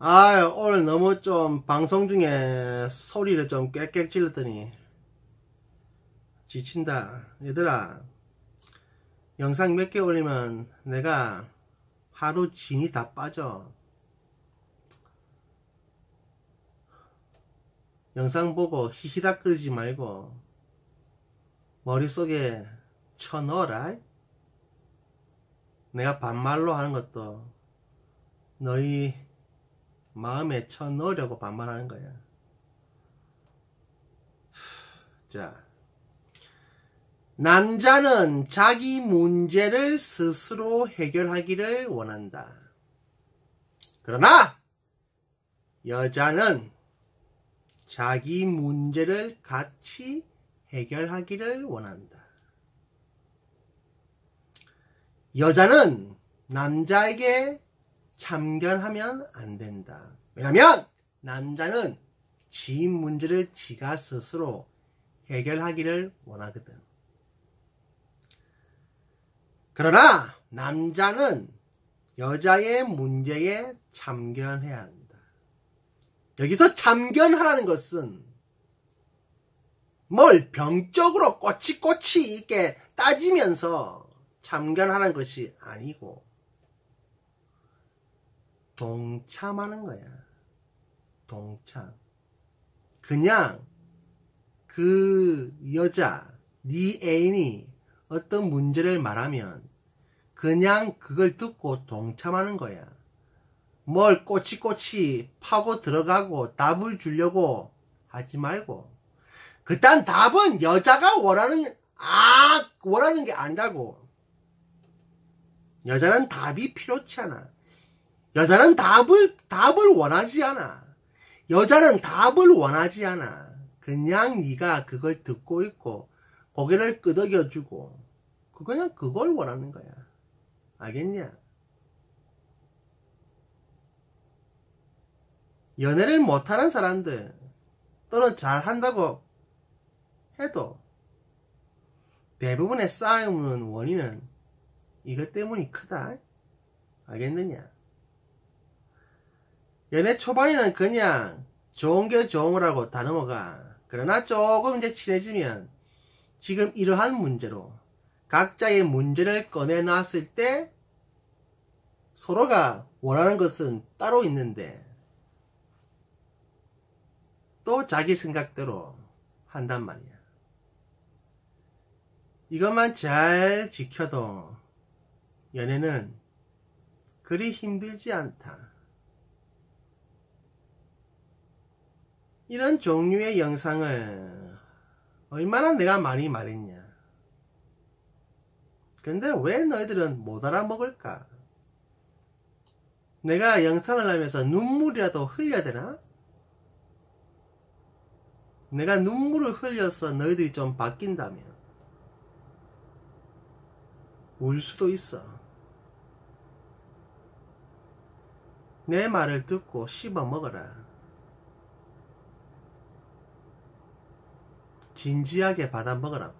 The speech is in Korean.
아 오늘 너무 좀 방송 중에 소리를 좀 꽥꽥 질렀더니 지친다. 얘들아 영상 몇 개 올리면 내가 하루 진이 다 빠져. 영상 보고 히히닥거리지 말고 머릿속에 쳐넣어라. 내가 반말로 하는 것도 너희 마음에 쳐 넣으려고 반말하는 거야. 자, 남자는 자기 문제를 스스로 해결하기를 원한다. 그러나 여자는 자기 문제를 같이 해결하기를 원한다. 여자는 남자에게 참견하면 안 된다. 왜냐면 남자는 지 문제를 지가 스스로 해결하기를 원하거든. 그러나 남자는 여자의 문제에 참견해야 한다. 여기서 참견하라는 것은 뭘 병적으로 꼬치꼬치 있게 따지면서 참견하는 것이 아니고 동참하는 거야. 동참. 그냥 그 여자, 네 애인이 어떤 문제를 말하면 그냥 그걸 듣고 동참하는 거야. 뭘 꼬치꼬치 파고 들어가고 답을 주려고 하지 말고 그딴 답은 여자가 원하는 아 원하는 게 아니라고 여자는 답이 필요치 않아 여자는 답을 답을 원하지 않아. 여자는 답을 원하지 않아. 그냥 네가 그걸 듣고 있고 고개를 끄덕여 주고 그냥 그걸 원하는 거야. 알겠냐? 연애를 못하는 사람들 또는 잘한다고 해도 대부분의 싸움은 원인은 이것 때문이 크다. 알겠느냐? 연애 초반에는 그냥 좋은 게 좋은 거라고 다 넘어가. 그러나 조금 이제 친해지면 지금 이러한 문제로 각자의 문제를 꺼내놨을 때 서로가 원하는 것은 따로 있는데 또 자기 생각대로 한단 말이야. 이것만 잘 지켜도 연애는 그리 힘들지 않다. 이런 종류의 영상을 얼마나 내가 많이 말했냐. 근데 왜 너희들은 못 알아먹을까? 내가 영상을 하면서 눈물이라도 흘려야 되나? 내가 눈물을 흘려서 너희들이 좀 바뀐다면 울 수도 있어. 내 말을 듣고 씹어 먹어라. 진지하게 받아 먹으라고.